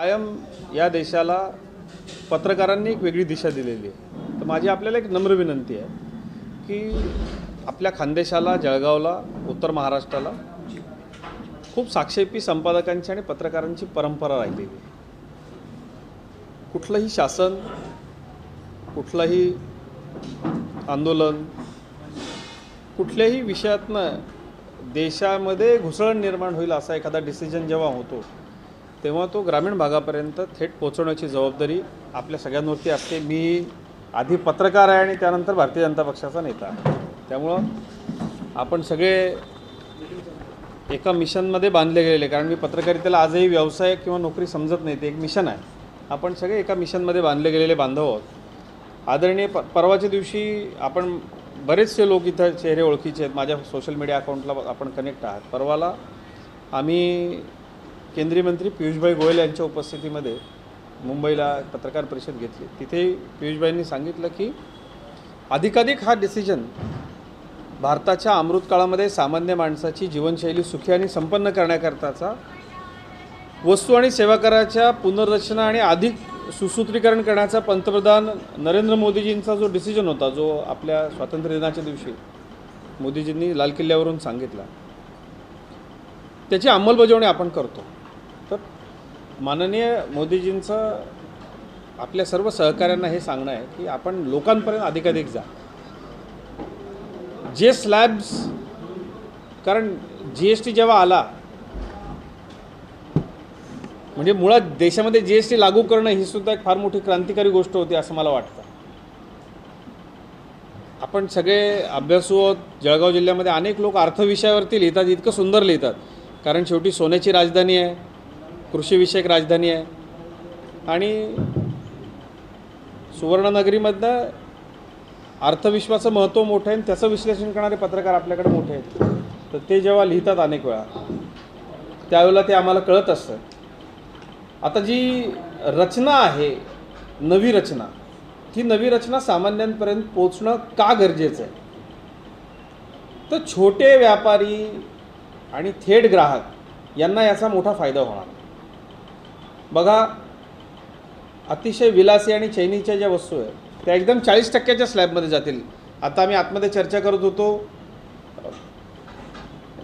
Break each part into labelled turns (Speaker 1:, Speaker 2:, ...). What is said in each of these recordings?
Speaker 1: कायम या देशाला पत्रकारांनी एक वेगळी दिशा दिलेली आहे. तर माझी आपल्याला एक नम्र विनंती आहे की आपल्या खानदेशाला जळगावला उत्तर महाराष्ट्राला खूप साक्षेपी संपादकांची आणि पत्रकारांची परंपरा राहिलेली आहे. कुठलंही शासन कुठलंही आंदोलन कुठल्याही विषयातनं देशामध्ये घुसळण निर्माण होईल असा एखादा डिसिजन जेव्हा होतो तेव्हा तो ग्रामीण भागापर्यंत थेट पोहोचवण्याची जबाबदारी आपल्या सगळ्यांवरती असते. मी आधी पत्रकार आहे आणि त्यानंतर भारतीय जनता पक्षाचा नेता. आहे. त्यामुळं आपण सगळे एका मिशनमध्ये बांधले गेलेले कारण मी पत्रकारितेला आजही व्यवसाय किंवा नोकरी समजत नाही ते एक मिशन आहे. आपण सगळे एका मिशनमध्ये बांधले गेलेले बांधव आहोत. आदरणीय प परवाच्या दिवशी आपण बरेचसे लोक इथं चेहरे ओळखीचे आहेत. माझ्या सोशल मीडिया अकाउंटला आपण कनेक्ट आहात. परवाला आम्ही केंद्रीय मंत्री पियुषभाई गोयल यांच्या उपस्थितीमध्ये मुंबईला पत्रकार परिषद घेतली. तिथे पियुषभाईंनी सांगितलं की अधिकाधिक हा डिसिजन भारताच्या अमृतकाळामध्ये सामान्य माणसाची जीवनशैली सुखी आणि संपन्न करण्याकरताचा वस्तू आणि सेवा कराच्या पुनर्रचना आणि अधिक सुसूत्रीकरण करण्याचा पंतप्रधान नरेंद्र मोदीजींचा जो डिसिजन होता जो आपल्या स्वातंत्र्य दिनाच्या दिवशी मोदीजींनी लाल किल्ल्यावरून सांगितला त्याची अंमलबजावणी आपण करतो. माननीय मोदीजींचं आपल्या सर्व सहकाऱ्यांना हे सांगणं आहे की आपण लोकांपर्यंत अधिकाधिक जा. जे स्लॅब्स कारण जी एस टी जेव्हा आला म्हणजे मुळात देशामध्ये जी एस टी लागू करणं ही सुद्धा एक फार मोठी क्रांतिकारी गोष्ट होती असं मला वाटतं. आपण सगळे अभ्यासू आहोत जळगाव जिल्ह्यामध्ये अनेक लोक अर्थविषयावरती लिहितात इतकं सुंदर लिहितात. कारण शेवटी सोन्याची राजधानी आहे. कृषीविषयक राजधानी आहे. आणि सुवर्णनगरीमधनं अर्थविश्वाचं महत्त्व मोठं आहे आणि त्याचं विश्लेषण करणारे पत्रकार आपल्याकडे मोठे आहेत. तर ते जेव्हा लिहितात अनेक वेळा त्यावेळेला ते आम्हाला कळत असतं. आता जी रचना आहे नवी रचना ती नवी रचना सामान्यांपर्यंत पोचणं का गरजेचं आहे? तर छोटे व्यापारी आणि थेट ग्राहक यांना याचा मोठा फायदा होणार. बघा अतिशय विलासी आणि चैनीच्या ज्या वस्तू आहेत त्या एकदम चाळीस टक्क्याच्या स्लॅबमध्ये जातील. आता आम्ही आतमध्ये चर्चा करत होतो.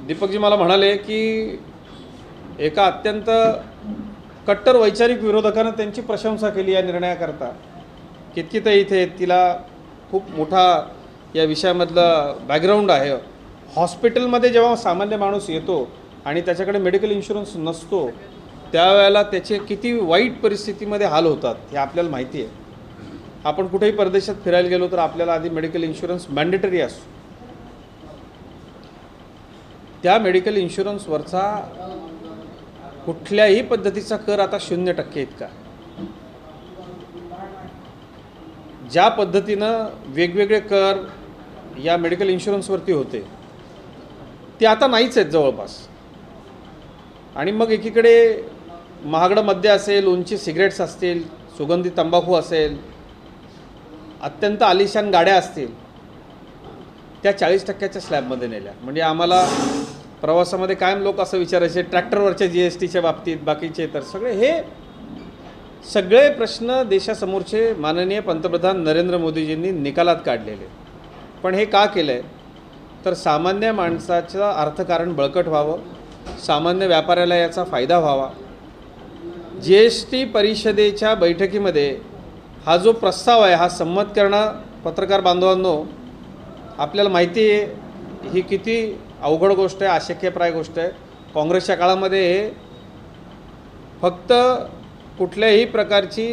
Speaker 1: दीपकजी मला म्हणाले की एका अत्यंत कट्टर वैचारिक विरोधकानं त्यांची प्रशंसा केली या निर्णयाकरता. कितकित इथे तिला खूप मोठा या विषयामधलं बॅकग्राऊंड आहे. हॉस्पिटलमध्ये जेव्हा सामान्य माणूस येतो आणि त्याच्याकडे मेडिकल इन्शुरन्स नसतो त्यावेळेला त्याचे किती वाईट परिस्थितीमध्ये हाल होतात हे आपल्याला माहिती आहे. आपण कुठेही परदेशात फिरायला गेलो तर आपल्याला आधी मेडिकल इन्शुरन्स मॅन्डेटरी असतो. त्या मेडिकल इन्शुरन्सवरचा कुठल्याही पद्धतीचा कर आता शून्य टक्के इतका. ज्या पद्धतीनं वेगवेगळे कर या मेडिकल इन्शुरन्सवरती होते ते आता नाहीच आहेत जवळपास. आणि मग एकीकडे महागडं मद्य असेल उंची सिगरेट्स असतील सुगंधी तंबाखू असेल अत्यंत आलिशान गाड्या असतील त्या चाळीस टक्क्याच्या स्लॅबमध्ये नेल्या. म्हणजे आम्हाला प्रवासामध्ये कायम लोक असं विचारायचे ट्रॅक्टरवरच्या जी एस टीच्या बाबतीत बाकीचे तर सगळे हे सगळे प्रश्न देशासमोरचे माननीय पंतप्रधान नरेंद्र मोदीजींनी निकालात काढलेले. पण हे का केलं आहे तर सामान्य माणसाचं अर्थकारण बळकट व्हावं सामान्य व्यापाऱ्याला याचा फायदा व्हावा जी एस टी परिषदेच्या बैठकीमध्ये हा जो प्रस्ताव आहे हा संमत करणं पत्रकार बांधवांनो आपल्याला माहिती आहे ही किती अवघड गोष्ट आहे अशक्यप्राय गोष्ट आहे. काँग्रेसच्या काळामध्ये हे फक्त कुठल्याही प्रकारची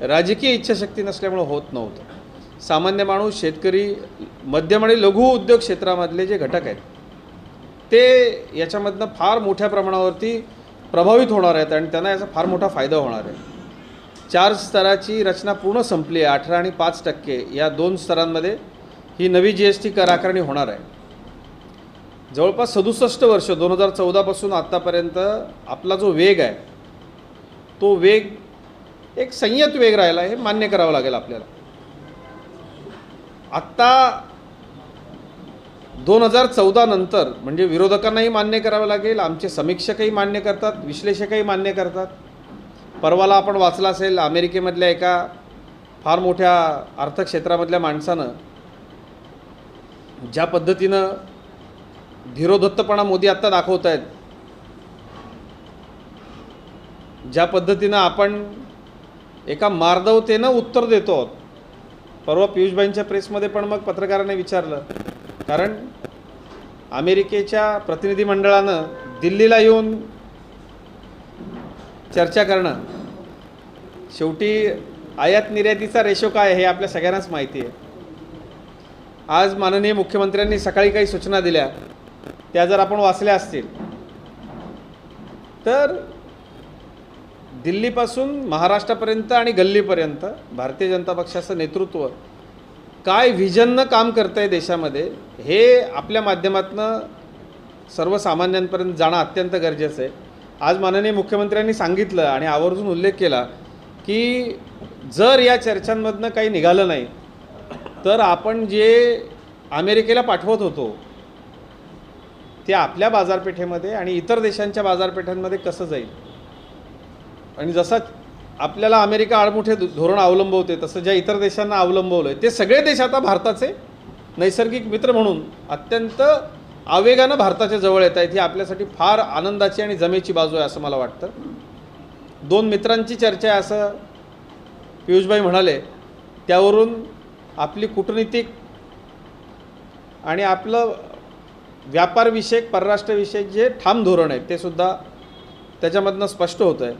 Speaker 1: राजकीय इच्छाशक्ती नसल्यामुळं होत नव्हतं. सामान्य माणूस शेतकरी मध्यम आणि लघु उद्योग क्षेत्रामधले जे घटक आहेत ते याच्यामधनं फार मोठ्या प्रमाणावरती प्रभावित होणार आहेत आणि त्यांना याचा फार मोठा फायदा होणार आहे. चार स्तराची रचना पूर्ण संपली आहे. अठरा आणि पाच टक्के या दोन स्तरांमध्ये ही नवी जी एस टी कर आकारणी होणार आहे. जवळपास सदुसष्ट वर्ष दोन हजार चौदापासून आत्तापर्यंत आपला जो वेग आहे तो वेग एक संयत वेग राहिला हे मान्य करावं लागेल आपल्याला. आत्ता दोन हजार चौदा नंतर म्हणजे विरोधकांनाही मान्य करावं लागेल आमचे समीक्षकही मान्य करतात विश्लेषकही मान्य करतात. परवाला आपण वाचला असेल अमेरिकेमधल्या एका फार मोठ्या अर्थक्षेत्रामधल्या माणसानं ज्या पद्धतीनं धीरोधत्तपणा मोदी आत्ता दाखवत आहेत ज्या पद्धतीनं आपण एका मार्दवतेनं उत्तर देतो आहोत. परवा पियुषबाईंच्या प्रेसमध्ये पण मग पत्रकाराने विचारलं कारण अमेरिकेच्या प्रतिनिधीमंडळानं दिल्लीला येऊन चर्चा करणं शेवटी आयात निर्यातीचा रेशो काय हे आपल्या सगळ्यांनाच माहिती आहे. आज माननीय मुख्यमंत्र्यांनी सकाळी काही सूचना दिल्या त्या जर आपण वाचल्या असतील तर दिल्लीपासून महाराष्ट्रापर्यंत आणि गल्लीपर्यंत भारतीय जनता पक्षाचं नेतृत्व काय व्हिजननं काम करतं आहे देशामध्ये हे आपल्या माध्यमातनं सर्वसामान्यांपर्यंत जाणं अत्यंत गरजेचं आहे. आज माननीय मुख्यमंत्र्यांनी सांगितलं आणि आवर्जून उल्लेख केला की जर या चर्चांमधनं काही निघालं नाही तर आपण जे अमेरिकेला पाठवत होतो ते आपल्या बाजारपेठेमध्ये आणि इतर देशांच्या बाजारपेठांमध्ये कसं जाईल? आणि जसा आपल्याला अमेरिका आडमुठे धोरण अवलंबवते तसं ज्या इतर देशांना अवलंबवलं आहे ते सगळे देश आता भारताचे नैसर्गिक मित्र म्हणून अत्यंत आवेगानं भारताच्या जवळ येत आहेत. ही आपल्यासाठी फार आनंदाची आणि जमेची बाजू आहे असं मला वाटतं. दोन मित्रांची चर्चा आहे असं पियुषभाई म्हणाले. त्यावरून आपली कूटनीतिक आणि आपलं व्यापारविषयक परराष्ट्रविषयक जे ठाम धोरण आहे ते सुद्धा त्याच्यामधनं स्पष्ट होतं आहे